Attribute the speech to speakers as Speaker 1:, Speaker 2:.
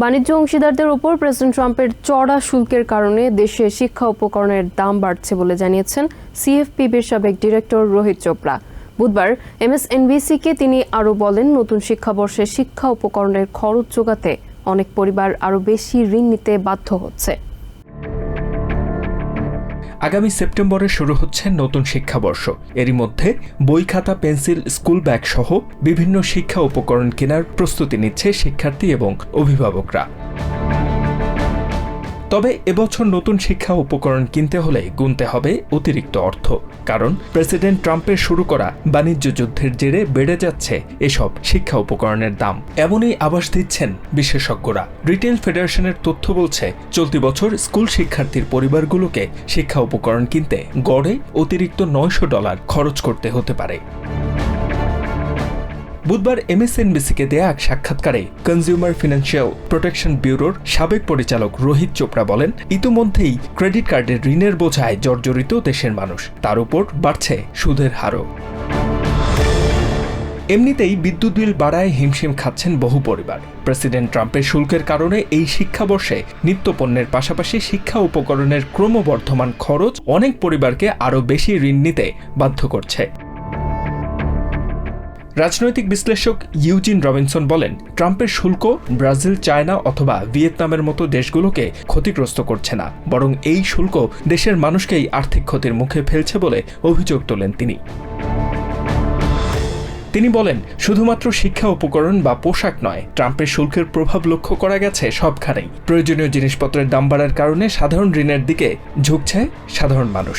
Speaker 1: বাণিজ্য অংশীদারদের উপর প্রেসিডেন্ট ট্রাম্পের চড়া শুল্কের কারণে দেশে শিক্ষা উপকরণের দাম বাড়ছে বলে জানিয়েছেন সিএফপিবির সাবেক ডিরেক্টর রোহিত চোপড়া। বুধবার এমএসএনবিসিকে তিনি আরও বলেন, নতুন শিক্ষাবর্ষে শিক্ষা উপকরণের খরচ যোগাতে অনেক পরিবার আরও বেশি ঋণ নিতে বাধ্য হচ্ছে।
Speaker 2: আগামী সেপ্টেম্বরে শুরু হচ্ছে নতুন শিক্ষাবর্ষ। এরই মধ্যে বই খাতা, পেন্সিল, স্কুল ব্যাগ সহ বিভিন্ন শিক্ষা উপকরণ কেনার প্রস্তুতি নিচ্ছে শিক্ষার্থী এবং অভিভাবকরা। তবে এবছর নতুন শিক্ষা উপকরণ কিনতে হলে গুনতে হবে অতিরিক্ত অর্থ। কারণ প্রেসিডেন্ট ট্রাম্পের শুরু করা বাণিজ্য যুদ্ধের জেরে বেড়ে যাচ্ছে এসব শিক্ষা উপকরণের দাম। এমনই আভাস দিচ্ছেন বিশেষজ্ঞরা। রিটেল ফেডারেশনের তথ্য বলছে, চলতি বছর স্কুল শিক্ষার্থীর পরিবারগুলোকে শিক্ষা উপকরণ কিনতে গড়ে অতিরিক্ত নয়শো ডলার খরচ করতে হতে পারে। বুধবার এমএসএনবিসিকে দেয়া এক সাক্ষাৎকারে কনজিউমার ফিনান্সিয়াল প্রোটেকশন ব্যুরোর সাবেক পরিচালক রোহিত চোপড়া বলেন, ইতিমধ্যেই ক্রেডিট কার্ডের ঋণের বোঝায় জর্জরিত দেশের মানুষ। তার উপর বাড়ছে সুদের হারও। এমনিতেই বিদ্যুৎ বিল বাড়ায় হিমশিম খাচ্ছেন বহু পরিবার। প্রেসিডেন্ট ট্রাম্পের শুল্কের কারণে এই শিক্ষাবর্ষে নিত্যপণ্যের পাশাপাশি শিক্ষা উপকরণের ক্রমবর্ধমান খরচ অনেক পরিবারকে আরও বেশি ঋণ নিতে বাধ্য করছে। রাজনৈতিক বিশ্লেষক ইউজিন রবিনসন বলেন, ট্রাম্পের শুল্ক ব্রাজিল, চায়না অথবা ভিয়েতনামের মতো দেশগুলোকে ক্ষতিগ্রস্ত করছে না, বরং এই শুল্ক দেশের মানুষকেই আর্থিক ক্ষতির মুখে ফেলছে বলে অভিযোগ তোলেন তিনি। তিনি বলেন, শুধুমাত্র শিক্ষা উপকরণ বা পোশাক নয়, ট্রাম্পের শুল্কের প্রভাব লক্ষ্য করা গেছে সবখানেই। প্রয়োজনীয় জিনিসপত্রের দাম বাড়ার কারণে সাধারণ ঋণের দিকে ঝুঁকছে সাধারণ মানুষ।